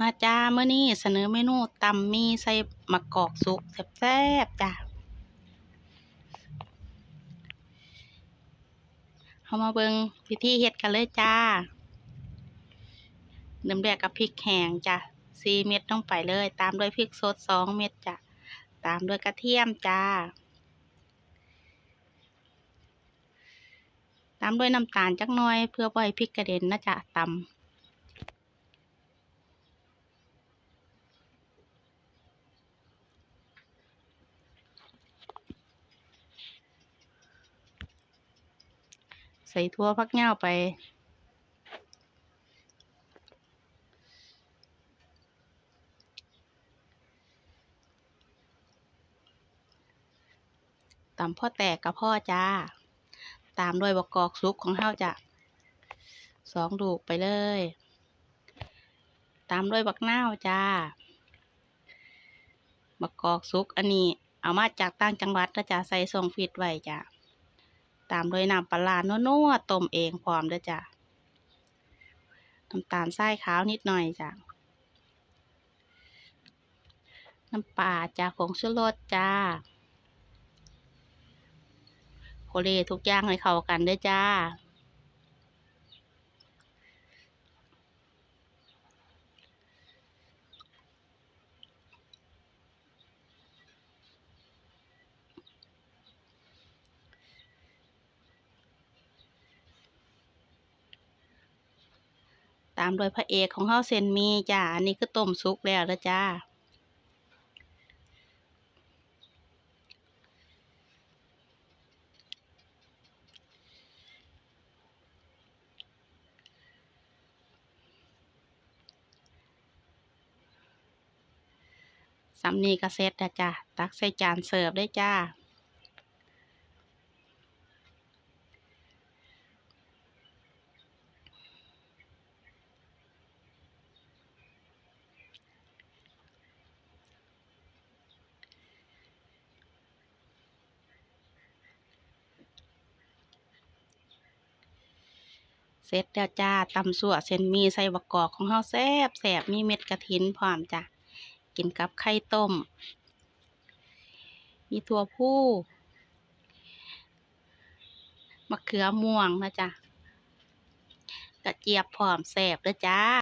มาจ้าเมื่อนี้เสนอเมนูตำมีใส่มะกอกสุกแซ่บๆจ้าเอามาเบิงวิธีเฮ็ดกันเลยจ้าเริ่มแรกกับพริกแห้งจ้ะสี่เม็ดต้องไปเลย ตามด้วยพริกสดสองเม็ดจ้ะตามด้วยกระเทียมจ้า ตามด้วยน้ำตาลจักหน่อยเพื่อบ่ให้พริกกระเด็นนะจ๊ะตำ ใส่ทั่วพักเหง้าไป ตำพ่อแตกกับพ่อจ้า ตามด้วยบกกอกซุปของเฮาจ้ะสองดูกไปเลย ตามด้วยบักนาวจ้า บักกอกซุกอันนี้เอามาจากต่างจังหวัดนะจ๊ะใส่ส่งฟิตไว้จ้ะ ตามด้วยน้ำปลาร้านัวๆต้มเองพร้อมเด้วยจ้ะน้ำตาลทรายขาวนิดหน่อยจ้ะน้ำปลาจ้าผงชูรสจ้าโคเลทุกอย่างให้เข้ากันเด้วยจ้า ตามโดยพระเอกของเฮาเซนมีจ้าอันนี้คือต้มสุกแล้วล้วจ้าสำนีก็เซ็ตแล้วจ้าตักใส่จานเสิร์ฟได้จ้า ร็จแล้วจ้าตำสั่วเส้นมีใส่บะกอกของเฮาแซ่บแซ่บมีเม็ดกระถินพร้อมจ้ะกินกับไข่ต้ม มีถั่วผู้มะเขือม่วงนะจ๊ะกระเจี๊ยบพร้อมแซ่บเด้อจ้า